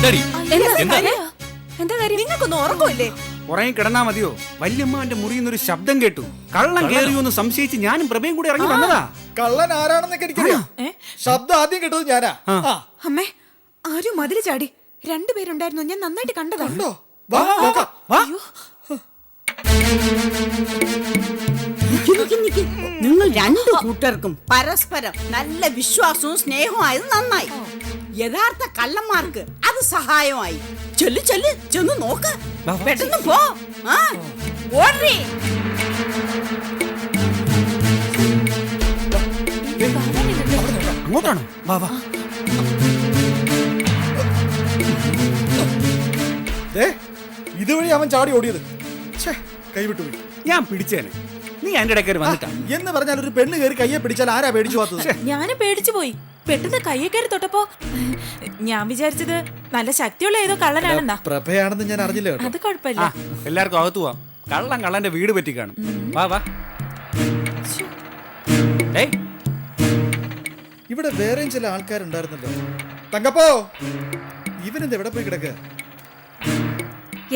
എന്താടി? എന്താ എന്താ? കാര്യം? എന്താ? കാര്യം? നിങ്ങൾക്കൊന്നും ഉറക്കമില്ലേ? ഉറങ്ങി കിടന്നാ മതിയോ? വല്യമ്മാന്റെ മുറിയിൽ ഒരു ശബ്ദം കേട്ടു. കള്ളം കേറിയോന്ന് സംശയിച്ച് ഞാനും പ്രഭയും കൂടി ഇറങ്ങി വന്നതാ. കള്ളൻ ആരാണെന്നൊക്കെ എനിക്കറിയാം? ശബ്ദം ആദ്യം കേട്ടത് ഞാനാ. അമ്മേ ആരും മതിൽ ചാടി. രണ്ടുപേരുണ്ടായിരുന്നു ഞാൻ നന്നായിട്ട് കണ്ടതാണ്ടോ. നിങ്ങൾ രണ്ടു കൂട്ടർക്കും പരസ്പരം നല്ല വിശ്വാസവും സ്നേഹവും ആയത് നന്നായി. യഥാർത്ഥ കള്ളന്മാർക്ക് അത് സഹായമായി. ചെല്ലു ചെല്ലു ചെന്ന് നോക്ക്. പെട്ടെന്ന് പോ. ആ. ഓടി. അങ്ങോട്ടാണോ? വാ വാ. ദേ ഇതുവഴി അവൻ ചാടി ഓടിയത്. കൈവിട്ടു പോയി. ഞാൻ പിടിച്ചേനെ. നീ എന്റെ ഇടയ്ക്ക് വന്നിട്ടാ. എന്ന് പറഞ്ഞാൽ ഒരു പെണ്ണ് കയറി കയ്യെ പിടിച്ചാൽ ആരാ പേടിച്ചു പോകാത്തത്? ഞാനും പേടിച്ചു പോയി. പെട്ടെന്ന് കയ്യെ കയറി തൊട്ടപ്പോ? ഞാൻ വിചാരിച്ചത് നല്ല ശക്തിയുള്ള ഏതോ കള്ളനാണെന്നാ. പ്രഭയാണെന്ന് ഞാൻ അറിഞ്ഞില്ല അത് കുഴപ്പമില്ല. എല്ലാവർക്കും അകത്ത് പോവാം. കള്ളൻ കള്ളന്റെ വീട് പറ്റി കാണും. വാ വാ. ഇവിടെ വേറെയും ചില ആൾക്കാരുണ്ടായിരുന്നല്ലോ. തങ്കപ്പോ ഇവനെന്ത് എവിടെ പോയി കിടക്കുക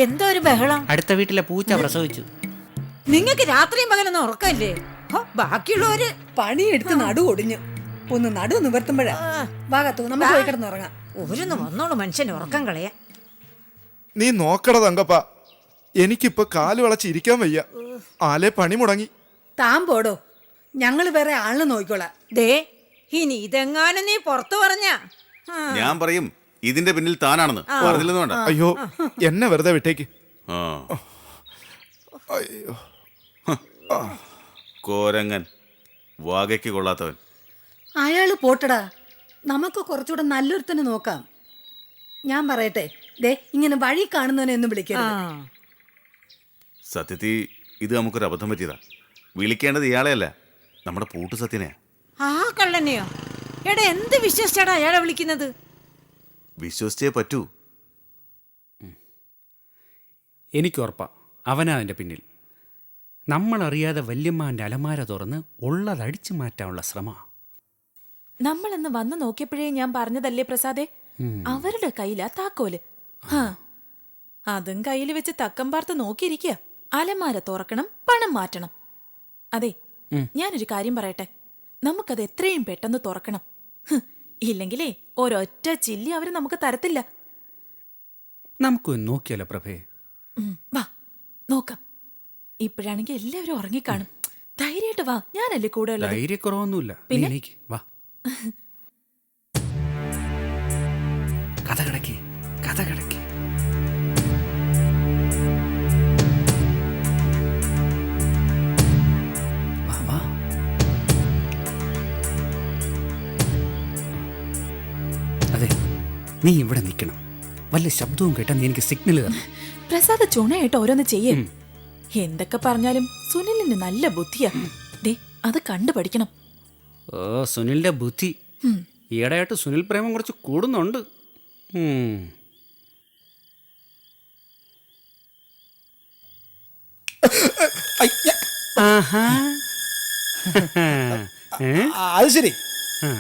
എന്തോ ഒരു ബഹളം. അടുത്ത വീട്ടിലെ പൂച്ച പ്രസവിച്ചു. നിങ്ങൾക്ക് രാത്രിയും പകലൊന്നും ഉറക്കല്ലേ ബാക്കിയുള്ളവര് പണിയെടുത്ത് നടു ഒടിഞ്ഞു. ഒന്ന് നടു നിവർത്തുമ്പോഴേ ഭാഗത്തു നമുക്ക് പോയി കിടന്നുറങ്ങാം ഒരുന്ന് വന്നോളൂ മനുഷ്യൻ ഉറക്കം കളയാ നീ നോക്കട തങ്കപ്പ. എനിക്കിപ്പോ കാൽ വളച്ച് ഇരിക്കാൻ വയ്യ. ആലെ പണി മുടങ്ങി. താൻ പോടോ. ഞങ്ങൾ വേറെ ആളിനെ നോക്കിക്കോളാം. ദേ ഇനി ഇതെങ്ങാനും നീ പുറത്തു പറഞ്ഞ? ഞാൻ പറയും ഇതിന്റെ പിന്നിൽ താനാണെന്ന്. പറഞ്ഞില്ലെന്ന് വേണ്ട. അയ്യോ എന്നെ വെറുതെ വിട്ടേക്ക്. ആ. അയ്യോ. കോരങ്ങൻ വാകയ്ക്ക് കൊള്ളാത്തവൻ. അയാൾ പോട്ടടാ. നമുക്ക് കുറച്ചുകൂടെ നല്ലൊരുത്തനെ നോക്കാം. ഞാൻ പറയട്ടെ. ദേ ഇങ്ങനെ വഴി കാണുന്നവനെ ഒന്നും വിളിക്കരുത്. സത്യത്തി ഇത് നമുക്കൊരു അബദ്ധം പറ്റിയതാ. വിളിക്കേണ്ടത് ഇയാളെയല്ല നമ്മുടെ പൂട്ട് സത്യനെയാ. ആ കള്ളനെയോ? എടാ എന്ത് വിശ്വസിച്ചാടാ അയാളെ വിളിക്കുന്നത്? വിശ്വസിച്ചേ പറ്റൂ. എനിക്ക് ഉറപ്പാ അവനാ അതിന്റെ പിന്നിൽ. നമ്മളറിയാതെ വല്യമ്മാന്റെ അലമാര തുറന്ന് ഉള്ളതടിച്ചു മാറ്റാനുള്ള ശ്രമ നമ്മളന്ന് വന്നു നോക്കിയപ്പോഴേ ഞാൻ പറഞ്ഞതല്ലേ പ്രസാദേ? അവരുടെ കയ്യിലാ താക്കോൽ. ആ അതും കയ്യിൽ വെച്ച് തക്കം പാർത്ത് നോക്കിയിരിക്കുക അലമാര തുറക്കണം പണം മാറ്റണം. അതെ ഞാനൊരു കാര്യം പറയട്ടെ. നമുക്കത് എത്രയും പെട്ടെന്ന് തുറക്കണം. ഇല്ലെങ്കിലേ ഒരൊറ്റ ചില്ലി അവർ നമുക്ക് തരത്തില്ല. നമുക്ക് നോക്കിയാലോ പ്രഭേ? വാ നോക്കാം. ഇപ്പോഴാണെങ്കിൽ എല്ലാവരും ഉറങ്ങിക്കാണും. ധൈര്യമായിട്ട് വാ ഞാനല്ലേ കൂടെ ധൈര്യക്കുറവൊന്നുമില്ല? വാ. കഥ കിടക്കി കഥ കിടക്കി വാ വാ. അതെ നീ ഇവിടെ നിൽക്കണം. വല്ല ശബ്ദവും കേട്ടാ നീ എനിക്ക് സിഗ്നൽ തരണം. പ്രസാദ് ചുണയായിട്ട് ഓരോന്ന് ചെയ്യേ. എന്തൊക്കെ പറഞ്ഞാലും സുനിലിന് നല്ല ബുദ്ധിയാ. ദേ അത് കണ്ടുപഠിക്കണം. ഓ സുനിലിന്റെ ബുദ്ധി. ഈയിടെയായിട്ട് സുനിൽ പ്രേമം കുറച്ച് കൂടുന്നുണ്ട്. അത് ശരി.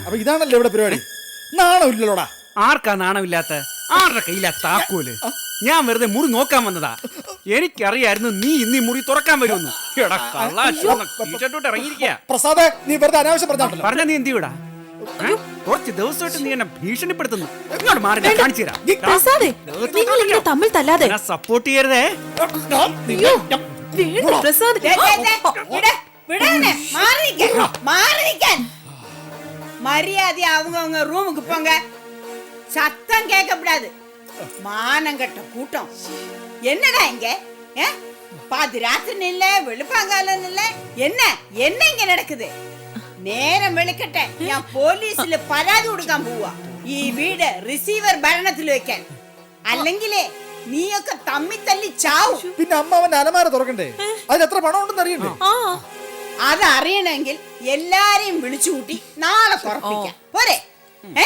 അപ്പൊ ഇതാണല്ലോ ഇവിടെ പരിപാടി. നാണമില്ലല്ലോടാ ആർക്കാ നാണമില്ലാത്ത? ആരുടെ കയ്യിലാ താക്കോൽ? ഞാൻ വെറുതെ മുറി നോക്കാൻ വന്നതാ. എനിക്കറിയായിരുന്നു നീ ഇന്ന് ഈ മുറി തുറക്കാൻ വരുമെന്ന്. എടാ കള്ളാ, ചുവന്ന ടീഷർട്ടോട്ട് ഇറങ്ങിയിരിക്കുക പ്രസാദേ നീ വെറുതെ അനാവശ്യം പറഞ്ഞാണല്ലോ പറഞ്ഞ നീ എന്ത് ചെയ്യൂടാ ഏ? കുറച്ച് ദിവസമായിട്ട് നീ എന്നെ ഭീഷണിപ്പെടുത്തുന്നു ഇങ്ങോട്ട് മാറി ഞാൻ കാണിച്ചു തരാം പ്രസാദേ നിങ്ങൾ ഇങ്ങനെ തമ്മിൽ തല്ലാതെ സപ്പോർട്ട് ചെയ്യരുതേ വേണ്ട പ്രസാദ് ദേ, ദേ, ദേ, വിട്, വിടാനെ, മാറി നിക്കാൻ, മാറി നിക്കാൻ. மரியாதை அவங்க அவங்க ரூமுக்கு போங்க சத்தம் கேட்கக்கூடாது மானம் கட்ட கூட்டம் என்னடா இங்க ஏ? பாதி ராத்திரி இல்ல வெளுப்பாங்காலம் இல்ல என்ன என்ன இங்க நடக்குது നേരം വെളുക്കട്ടെ ഞാൻ പോലീസിൽ പരാതി കൊടുക്കാൻ പോവാ ഈ വീട് റിസീവർ ഭരണത്തിൽ വെക്കാൻ അല്ലെങ്കിലേ നീയൊക്കെ തമ്മി തല്ലി ചാവും പിന്നെ അമ്മ അവന്റെ അലമാര തുറക്കണ്ടേ അതിന് എത്ര പണം ഉണ്ടെന്ന് അറിയണ്ടേ ആ അതറിയണമെങ്കിൽ എല്ലാരെയും വിളിച്ചു കൂട്ടി നാളെ തുറപ്പിക്കാം പോരെ ഏ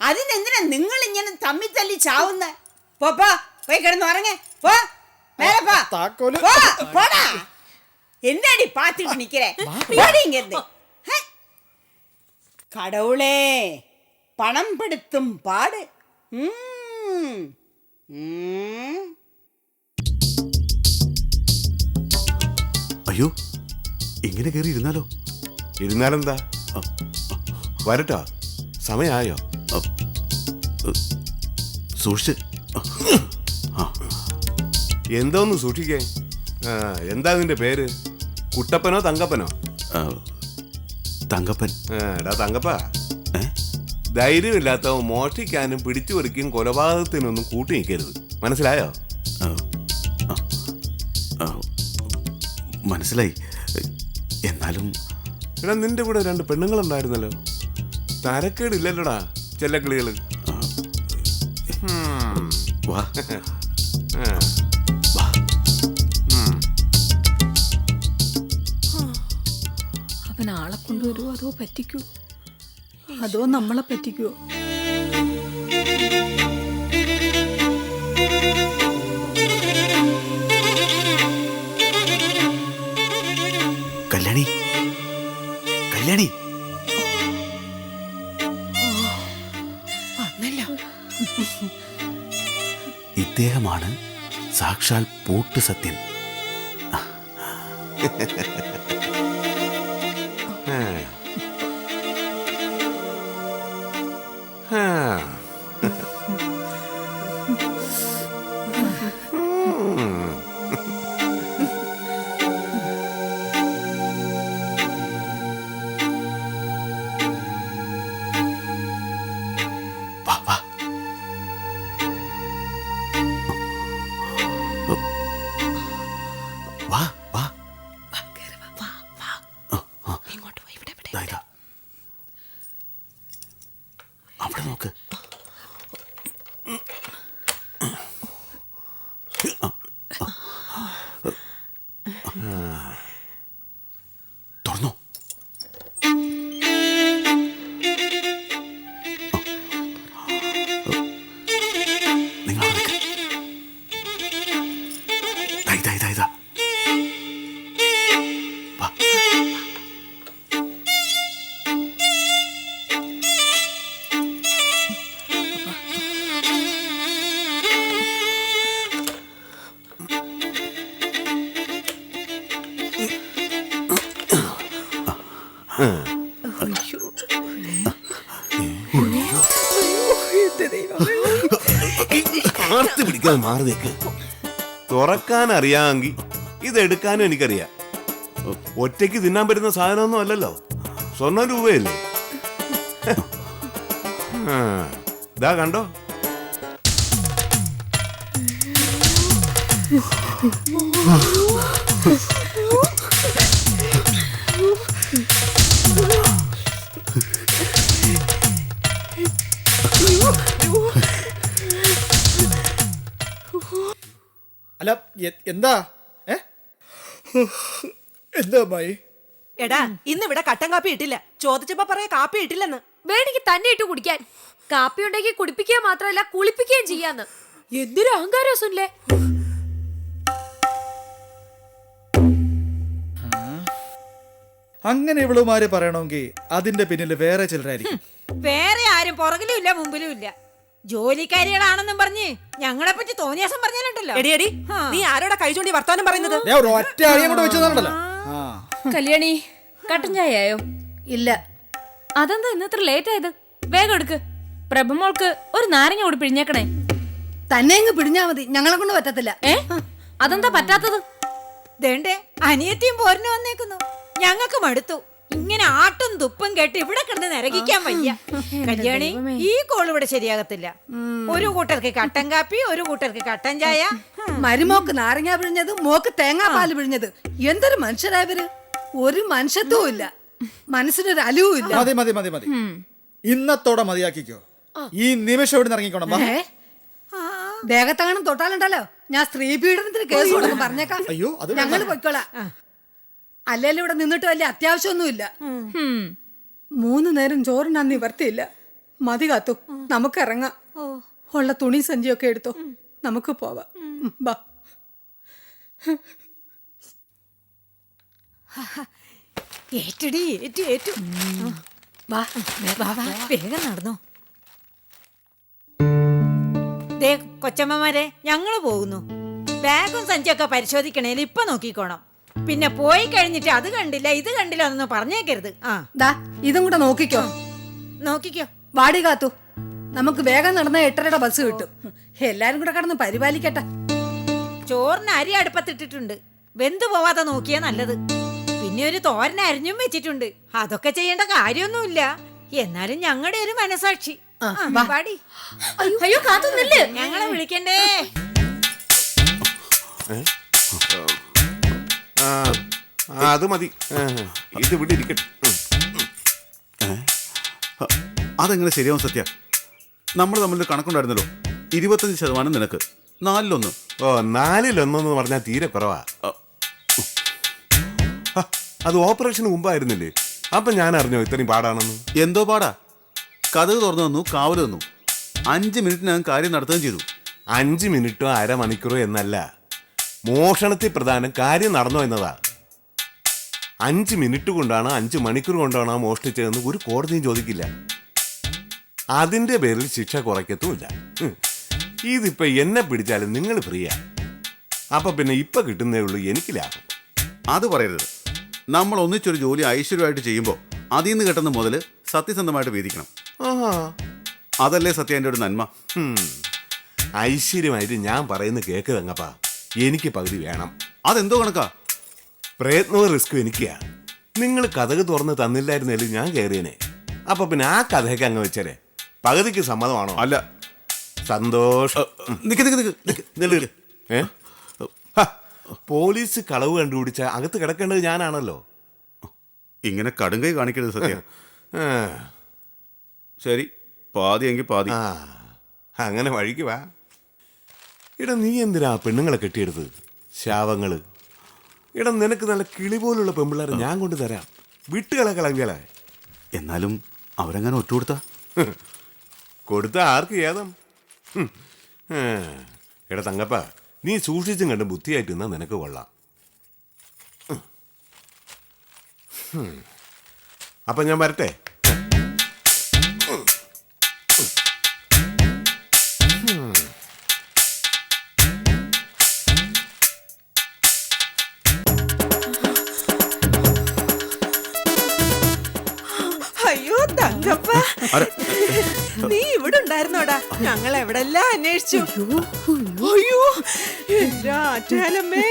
അതിനെന്തിനാ നിങ്ങൾ ഇങ്ങനെ തമ്മി തല്ലി ചാവുന്ന പോപ്പാ പോയി കിടന്ന് ഉറങ്ങേ പോ മേലെ പോ താക്കോല് പോ പോടാ என்னடி பாத்துட்டு நிக்கிற போடி இங்க இருந்து ஹே. கடவுளே பணம் படுத்தும் பாடு ம். ம். അയ്യോ ഇങ്ങനെ കയറി ഇരുന്നാലോ ഇരുന്നാലെന്താ വരട്ടോ സമയായോ സൂക്ഷിച്ച് എന്തോന്ന് സൂക്ഷിക്കേ? ആ, എന്താ നിന്റെ പേര്? കുട്ടപ്പനോ തങ്കപ്പനോ? ആ, തങ്കപ്പൻ. ആ, എടാ തങ്കപ്പ. ഏ? ധൈര്യമില്ലാത്തവ മോഷ്ടിക്കാനും പിടിച്ചു പറിക്കും കൊലപാതകത്തിനൊന്നും കൂട്ടി നിൽക്കരുത്. മനസ്സിലായോ? ആ, ആ, ആ, മനസ്സിലായി. എന്നാലും എടാ നിന്റെ കൂടെ രണ്ട് പെണ്ണുങ്ങൾ പെണ്ണുങ്ങളുണ്ടായിരുന്നല്ലോ. തരക്കേടില്ലല്ലോടാ ചെല്ലക്കിളികൾ. വാ. അവൻ ആളെ കൊണ്ടുവരുമോ അതോ പറ്റിക്കൂ? അതോ നമ്മളെ പറ്റിക്കുവോ കല്യാണി. കല്യാണി. ഇദ്ദേഹമാണ് സാക്ഷാൽ പൂട്ട് സത്യൻ. ആ. ആർത്ത് പിടിക്കാതെ മാറി തുറക്കാൻ അറിയാമെങ്കിൽ ഇതെടുക്കാനും എനിക്കറിയാം. ഒറ്റയ്ക്ക് തിന്നാൻ പറ്റുന്ന സാധനമൊന്നും അല്ലല്ലോ. സ്വർണ രൂപയല്ലേ? ഇതാ കണ്ടോ? അല്ല എന്താ? ഏ? എന്താ അമ്മായി? എടാ ഇന്ന് ഇവിടെ കട്ടൻ കാപ്പി ഇട്ടില്ല. ചോദിച്ചപ്പോ പറയാ കാപ്പി ഇട്ടില്ലെന്ന്. വേണമെങ്കിൽ തന്നെ ഇട്ട് കുടിക്കാൻ. കാപ്പി ഉണ്ടെങ്കിൽ കുടിപ്പിക്കുക മാത്രമല്ല കുളിപ്പിക്കുകയും ചെയ്യാന്ന്. എന്തൊരു അഹങ്കാരം സുനിലെ. അങ്ങനെ ഇവളുമാര് പറയണമെങ്കിൽ അതിന്റെ പിന്നിൽ വേറെ ചിലരായിരിക്കും. വേറെ ആരും പുറകിലും ഇല്ല മുമ്പിലും ഇല്ല. ജോലിക്കാരികളാണെന്നും പറഞ്ഞ് ഞങ്ങളെ പറ്റി തോന്നിയാസം പറഞ്ഞാലുണ്ടല്ലോ. എടി എടി ആ. നീ ആരോടെ കൈ ചൂണ്ടി വർത്താനം പറയുന്നത്? ഒറ്റ കൂടെ വെച്ചതാണല്ലോ കല്യാണി കട്ടൻ ചായയോ ഇല്ല. അതെന്താ ഇന്നത്ര ലേറ്റ് ആയത്? വേഗം എടുക്ക്. പ്രഭമോൾക്ക് ഒരു നാരങ്ങ കൂടി പിഴിഞ്ഞേക്കണേ. തന്നെ അങ്ങ് പിടിഞ്ഞാ മതി. ഞങ്ങളെ കൊണ്ട് പറ്റത്തില്ല. ഏ? അതെന്താ പറ്റാത്തത്? ദേണ്ടേ അനിയത്തിയും പോരിന് വന്നേക്കുന്നു. ഞങ്ങൾക്ക് മടുത്തു ഇങ്ങനെ ആട്ടും തുപ്പും കേട്ട് ഇവിടെ കിടന്ന് നിരകിക്കാൻ വയ്യ. കല്യാണി ഈ കോൾ ഇവിടെ ശരിയാകത്തില്ല. ഒരു കൂട്ടർക്ക് കട്ടൻ കാപ്പി ഒരു കൂട്ടർക്ക് കട്ടൻ ചായ. മരുമോക്ക് നാരങ്ങ പിഴിഞ്ഞത് മോക്ക് തേങ്ങാപ്പാൽ പിഴിഞ്ഞത്. എന്തൊരു മനുഷ്യരായവര് ഒരു മനുഷ്യത്വവും ഇല്ല. മനസ്സിനൊരു അലിവും ഇല്ല. മതി മതി മതി മതി. ഇന്നത്തോടെ മതിയാക്കിക്കോ. ഈ നിമിഷം ഇവിടെ ഇറങ്ങിക്കോണം. ഏ? തൊട്ടാലുണ്ടല്ലോ. ഞാൻ സ്ത്രീ പീഡനത്തിന് കേസ് കൊടുക്കും പറഞ്ഞേക്കാം. അയ്യോ. ഞങ്ങൾ പൊയ്ക്കോളാം. അല്ലേലും ഇവിടെ നിന്നിട്ട് വലിയ അത്യാവശ്യമൊന്നുമില്ല. മൂന്ന് നേരം ചോറിനാ നിവർത്തിയില്ല മതി കാത്തു നമുക്ക് ഇറങ്ങാം. ഉള്ള തുണി സഞ്ചിയൊക്കെ എടുത്തോ. നമുക്ക് പോവാം. ബാ. ഏറ്റടി ഏറ്റു ഏറ്റു. വാ വാ വാ വേഗം നടന്നോ. ദേ കൊച്ചമ്മമാരെ ഞങ്ങൾ പോകുന്നു. ബാഗും സഞ്ചിയൊക്കെ പരിശോധിക്കണേൽ ഇപ്പൊ നോക്കിക്കോണം. പിന്നെ പോയി കഴിഞ്ഞിട്ട് അത് കണ്ടില്ല ഇത് കണ്ടില്ല എന്നൊന്നും പറഞ്ഞേക്കരുത്. ആ. ദാ ഇതും കൂടെ നോക്കിക്കോ. നോക്കിക്കോ. വാടി കാത്തു. നമുക്ക് വേഗം നടന്ന എട്ടരയുടെ ബസ് കിട്ടും. എല്ലാരും കൂടെ കടന്ന് പരിപാലിക്കട്ടെ. ചോറിന് അരി അടുപ്പത്തിട്ടിട്ടുണ്ട്. വെന്തു പോവാതെ നോക്കിയാ നല്ലത്. പിന്നെ ഒരു തോരൻ അരിഞ്ഞും വെച്ചിട്ടുണ്ട്. അതൊക്കെ ചെയ്യേണ്ട കാര്യമൊന്നുമില്ല. എന്നാലും ഞങ്ങളുടെ ഒരു മനസാക്ഷി. ആ, ആ, വാ. പാടി അയ്യോ കാത്തു നില്ല് ഞങ്ങളെ വിളിക്കണ്ടേ? അത് മതി. ഇത് ഇവിടെ ഇരിക്കട്ടെ. അതെങ്ങനെ ശരിയാവും സത്യ? നമ്മൾ തമ്മിൽ കണക്കുണ്ടായിരുന്നല്ലോ. ഇരുപത്തഞ്ച് ശതമാനം നിനക്ക്. നാലിലൊന്ന്. ഓ നാലിലൊന്നെന്ന് പറഞ്ഞാൽ തീരെ കുറവാ. അത് ഓപ്പറേഷന് മുമ്പായിരുന്നില്ലേ? അപ്പൊ ഞാൻ അറിഞ്ഞോ ഇത്രയും പാടാണെന്ന്? എന്തോ പാടാ. കഥക് തുറന്നു തന്നു കാവൽ തന്നു. അഞ്ച് മിനിറ്റിനകം കാര്യം നടത്തുകയും ചെയ്തു. അഞ്ച് മിനിറ്റോ അരമണിക്കൂറോ എന്നല്ല. മോഷണത്തിൽ പ്രധാനം കാര്യം നടന്നോ എന്നതാ. അഞ്ച് മിനിറ്റ് കൊണ്ടാണ് അഞ്ച് മണിക്കൂർ കൊണ്ടാണ് മോഷ്ടിച്ചതെന്ന് ഒരു കോടതിയും ചോദിക്കില്ല. അതിന്റെ പേരിൽ ശിക്ഷ കുറയ്ക്കത്തുമില്ല. ഇതിപ്പോ എന്നെ പിടിച്ചാലും നിങ്ങൾ ഫ്രീയാ. അപ്പൊ പിന്നെ ഇപ്പൊ കിട്ടുന്നേ ഉള്ളൂ എനിക്ക് ലാഭം. അത് പറയരുത്. നമ്മൾ ഒന്നിച്ചൊരു ജോലി ഐശ്വര്യമായിട്ട് ചെയ്യുമ്പോൾ അതിൽ നിന്ന് കിട്ടുന്ന മുതൽ സത്യസന്ധമായിട്ട് വീതിക്കണം. ആഹാ. അതല്ലേ സത്യന്റെ ഒരു നന്മ ഐശ്വര്യമായിട്ട് ഞാൻ പറയുന്ന കേക്ക് തങ്ങപ്പാ എനിക്ക് പകുതി വേണം. അതെന്തോ കണക്കാ? പ്രയത്നവും റിസ്ക്കും എനിക്കാ. നിങ്ങൾ കഥക് തുറന്ന് തന്നില്ലായിരുന്നേലും ഞാൻ കയറിയനെ അപ്പൊ പിന്നെ ആ കഥയൊക്കെ അങ്ങ് വെച്ചേരെ. പകുതിക്ക് സമ്മതമാണോ? അല്ല. സന്തോഷം. ഉം. നിക്ക് നിക്ക് നിക്ക് നിക്ക് നില്ല്. ഏ? ഹ, പോലീസ് കളവ് കണ്ടുപിടിച്ച അകത്ത് കിടക്കേണ്ടത് ഞാനാണല്ലോ. ഇങ്ങനെ കടുങ്കൈ കാണിക്കരുത് സത്യ. ശരി. പാതി എങ്കിൽ പാതി. ആ അങ്ങനെ വഴിക്ക് വാ. ഇടാ നീ എന്തിനാ പെണ്ണുങ്ങളെ കെട്ടിയെടുത്ത് ശാവങ്ങൾ എടാ നിനക്ക് നല്ല കിളി പോലുള്ള പെമ്പിള്ളേരെ ഞാൻ കൊണ്ട് തരാം. വിട്ടുകളെ കളങ്കല. എന്നാലും അവരെങ്ങനെ ഒറ്റ കൊടുത്ത ആർക്ക് ഏതം എടാ തങ്കപ്പ നീ സൂക്ഷിച്ചും കണ്ട് ബുദ്ധിയായിട്ട് നിന്നാ നിനക്ക് കൊള്ളാം. അപ്പൊ ഞാൻ വരട്ടെ? ഞങ്ങൾ എവിടെല്ലാം അന്വേഷിച്ചു? അയ്യോ ആറ്റാലമ്മേ.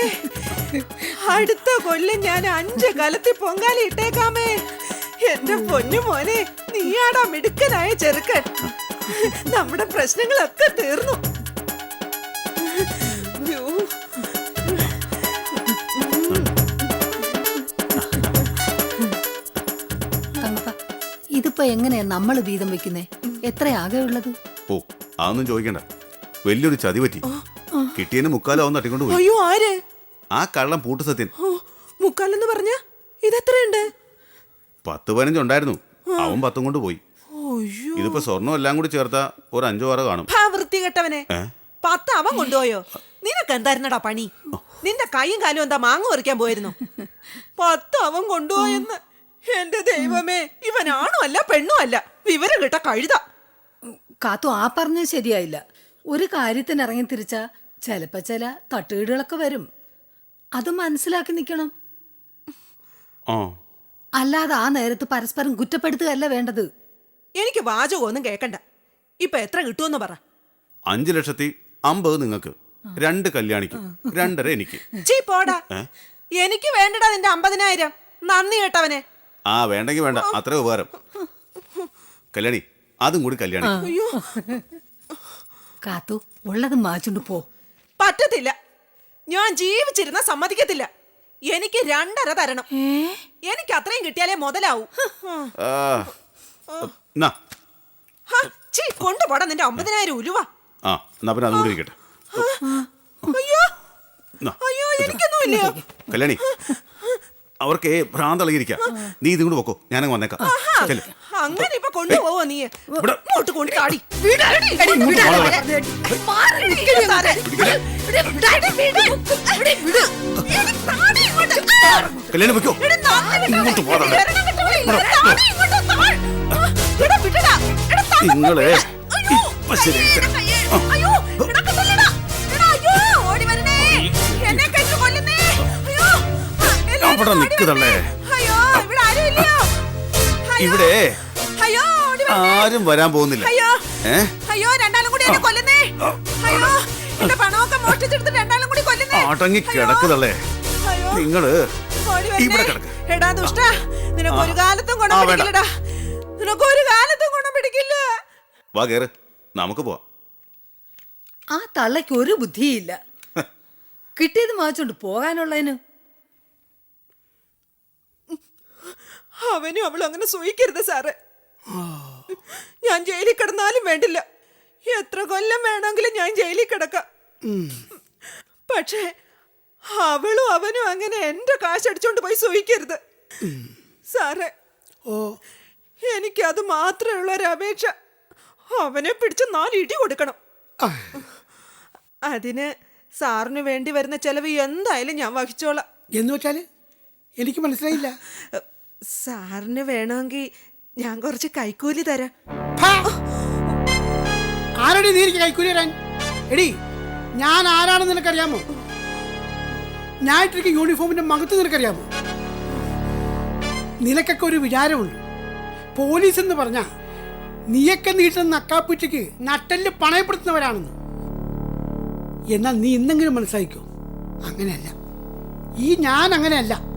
അടുത്ത കൊല്ലം ഞാൻ അഞ്ച് കലത്തിൽ പൊങ്കാലി ഇട്ടേക്കാമേ. എന്റെ പൊന്നു മോനെ നീയാടാ മിടുക്കനായ ചെറുക്കൻ. നമ്മുടെ പ്രശ്നങ്ങളൊക്കെ തീർന്നു. ഇതിപ്പോ എങ്ങനെയാ നമ്മൾ വീതം വെക്കുന്നേ? എത്രയാകെ ഉള്ളത് ഓ അതൊന്നും ചോദിക്കണ്ട. വലിയൊരു ചതി പറ്റി. കിട്ടിയതിന് മുക്കാലാവും തട്ടിക്കൊണ്ട് പോയി. അയ്യോ ആര്? ആ കള്ളം പൂട്ട് സത്യൻ മുക്കാലെന്ന് പറഞ്ഞ ഇതെത്രയുണ്ട്? പത്ത് പതിനഞ്ചുണ്ടായിരുന്നു അവൻ പത്തും കൊണ്ട് പോയി. ഇതിപ്പോ സ്വർണം എല്ലാം കൂടി ചേർത്ത ഒരു അഞ്ചോ ആറോ കാണും. വൃത്തി വൃത്തികെട്ടവനെ? പത്ത് അവൻ കൊണ്ടുപോയോ? നിനക്ക് എന്തായിരുന്നടാ പണി? നിന്റെ കൈയും കാലും എന്താ മാങ്ങ പറിക്കാൻ പോയിരുന്നു? പത്ത് അവൻ കൊണ്ടുപോയെന്ന്. എന്റെ ദൈവമേ ഇവനാണോ അല്ല പെണ്ണോ അല്ല. വിവരം കിട്ട കഴുത. കാത്തു ആ പറഞ്ഞത് ശരിയായില്ല. ഒരു കാര്യത്തിന് ഇറങ്ങി തിരിച്ച ചിലപ്പോ ചില തട്ടുകീടുകളൊക്കെ വരും. അത് മനസ്സിലാക്കി നിൽക്കണം ആ. അല്ലാതെ ആ നേരത്ത് പരസ്പരം കുറ്റപ്പെടുത്തുകയല്ല വേണ്ടത്. എനിക്ക് വാചകമൊന്നും കേക്കണ്ട. ഇപ്പൊ എത്ര കിട്ടുമെന്ന് പറ. അഞ്ചു ലക്ഷത്തി അമ്പത് നിങ്ങൾക്ക്. രണ്ട് കല്യാണിക്ക്. രണ്ടര എനിക്ക്. ചീ പോടാ. എനിക്ക് വേണ്ടടാ നിന്റെ അമ്പതിനായിരം. നന്ദി കേട്ടവനെ. ആ വേണ്ടെങ്കിൽ വേണ്ട. അത്ര ഉപകാരം. കല്യാണി അതും കൂടി കല്യാണം അയ്യോ. കാത്തു ഉള്ളത് മാച്ചുണ്ട് പോ. പറ്റത്തില്ല. ഞാൻ ജീവിച്ചിരുന്ന സമ്മതിക്കത്തില്ല. എനിക്ക് രണ്ടര തരണം. എനിക്ക് അത്രയും കിട്ടിയാലേ മുതലാവൂ. ആ, എന്നാ. ഹ, ചീ കൊണ്ടുപോടാ നിന്റെ അമ്പതിനായിരം ഉലുവ. ആ എന്നാ പിന്നെ അതും കൂടി ഇരിക്കട്ടെ. അയ്യോ. എന്നാ, അയ്യോ എനിക്കൊന്നുമില്ല. കല്യാണി. അവർക്ക് ഭ്രാന്തളയിരിക്കാം നീ ഇതും കൂടെ വെക്കോ ഞാനങ്ങ് വന്നേക്കാം. ചെല്ല്. അങ്ങനെ ഇപ്പൊ കൊണ്ടുപോവോ നീ? ഇവിടെ. ഇങ്ങോട്ട് കൊണ്ട് ചാടി. കല്യാണം വെക്കോ. ഇങ്ങോട്ട്. പോകാതെ നിങ്ങളെ ഇപ്പൊ ശരിയാക്കി തരാം. ആ. എന്റെ പണമൊക്കെ ഇവിടെ ആരും വരാൻ പോകുന്നില്ല. അടങ്ങി കിടക്കുതള്ളേ അയ്യോ നിങ്ങൾ. ഇവിടെ കിടക്ക്. എടാ ദുഷ്ട നിനക്ക് ഒരു കാലത്തും ഗുണം. പിടിക്കില്ലടാ. നിനക്ക് ഒരു കാലത്തും ഗുണം പിടിക്കില്ല. വാ കേറ്. നമുക്ക് പോവാം. ആ തള്ളയ്ക്ക് ഒരു ബുദ്ധിയില്ല. കിട്ടിയത് വാങ്ങിച്ചോണ്ട് പോകാനുള്ളതിന് അവനും അവളും അങ്ങനെ സൂയിക്കരുത് സാറ്. ഞാൻ ജയിലിൽ കിടന്നാലും വേണ്ടില്ല. എത്ര കൊല്ലം വേണമെങ്കിലും ഞാൻ ജയിലിൽ കിടക്കാം. പക്ഷേ അവളും അവനും അങ്ങനെ എന്റെ കാശ് അടിച്ചോണ്ട് പോയി സൂയിക്കരുത്. സാറേ ഓ. എനിക്കത് മാത്രമേ ഉള്ള ഒരു അപേക്ഷ. അവനെ പിടിച്ച് നാല് ഇടി കൊടുക്കണം. അതിന് സാറിന് വേണ്ടി വരുന്ന ചെലവ് എന്തായാലും ഞാൻ വഹിച്ചോളാം. എന്ന് വെച്ചാൽ? എനിക്ക് മനസ്സിലായില്ല. സാറിന് വേണമെങ്കിൽ ഞാൻ കുറച്ച് കൈക്കൂലി തരാം. ആരടി നീ എനിക്ക് കൈക്കൂലി തരാൻ? എടി ഞാൻ ആരാണെന്ന് നിനക്കറിയാമോ? ഞാൻ യൂണിഫോമിന്റെ മകത്ത് നിനക്കറിയാമോ? നിനക്കൊക്കെ ഒരു വിചാരമുണ്ട്. പോലീസ് എന്ന് പറഞ്ഞ നീയൊക്കെ നീട്ടുന്ന നക്കാപ്പൂച്ചയ്ക്ക് നട്ടൽ പണയപ്പെടുത്തുന്നവരാണെന്ന്. എന്നാൽ നീ ഇന്നെങ്കിലും മനസ്സിലായിക്കോ? അങ്ങനെയല്ല. ഈ ഞാൻ അങ്ങനെയല്ല.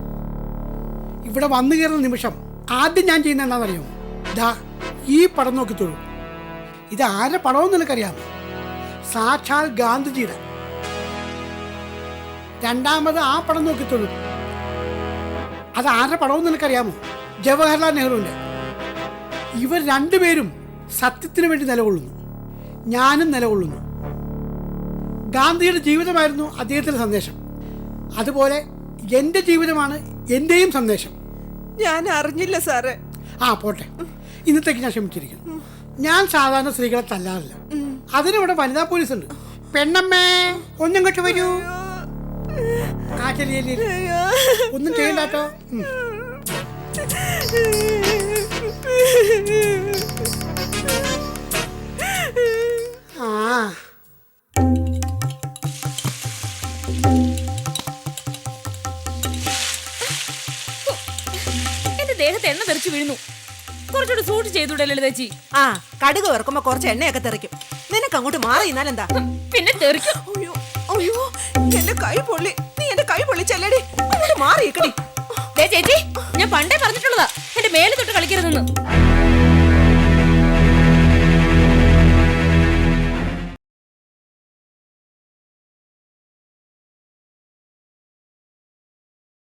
ഇവിടെ വന്നു കയറുന്ന നിമിഷം ആദ്യം ഞാൻ ചെയ്യുന്ന എന്താണെന്നറിയോ? ദാ ഈ പടം നോക്കി തൊഴു. ഇത് ആരുടെ പടമെന്ന് നിനക്കറിയാമോ? സാക്ഷാൽ ഗാന്ധിജിയുടെ. രണ്ടാമത് ആ പടം നോക്കി തൊഴു. അത് ആരുടെ പടമെന്ന് നിനക്കറിയാമോ? ജവഹർലാൽ നെഹ്റുവിന്റെ. ഇവർ രണ്ടുപേരും സത്യത്തിന് വേണ്ടി നിലകൊള്ളുന്നു. ഞാനും നിലകൊള്ളുന്നു. ഗാന്ധിയുടെ ജീവിതമായിരുന്നു അദ്ദേഹത്തിന്റെ സന്ദേശം. അതുപോലെ എന്റെ ജീവിതമാണ് എന്റെയും സന്ദേശം. ഞാൻ അറിഞ്ഞില്ല സാറേ. ആ പോട്ടെ. ഇന്നത്തേക്ക് ഞാൻ ക്ഷമിച്ചിരിക്കുന്നു. ഞാൻ സാധാരണ സ്ത്രീകളെ തല്ലാറില്ല. അതിനിവിടെ വനിതാ പോലീസ് ഉണ്ട് പെണ്ണമ്മേ ഒന്നും കെട്ട് വരൂ ആ ശരി ശരി, ശരി. ഒന്നും ചെയ്യണ്ടോ ഉം. ആ. തെറിച്ചു വീഴുന്നു. കുറച്ചുകൂടി സൂട്ട് ചെയ്തൂടെ ലളിതേച്ചി ആ കടുക് വെറുക്കുമ്പോ കുറച്ച് എണ്ണയൊക്കെ തെറിക്കും. നിനക്ക് അങ്ങോട്ട് മാറി എന്നാലെന്താ പിന്നെ തെറിക്കും. അയ്യോ അയ്യോ എന്റെ കൈ പൊള്ളി. നീ എന്റെ കൈ പൊള്ളിച്ചല്ലേടി അങ്ങോട്ട് മാറി ചേച്ചി ഞാൻ പണ്ടേ പറഞ്ഞിട്ടുള്ളതാ. എന്റെ മേലെ തൊട്ട് കളിക്കരുതെന്ന്.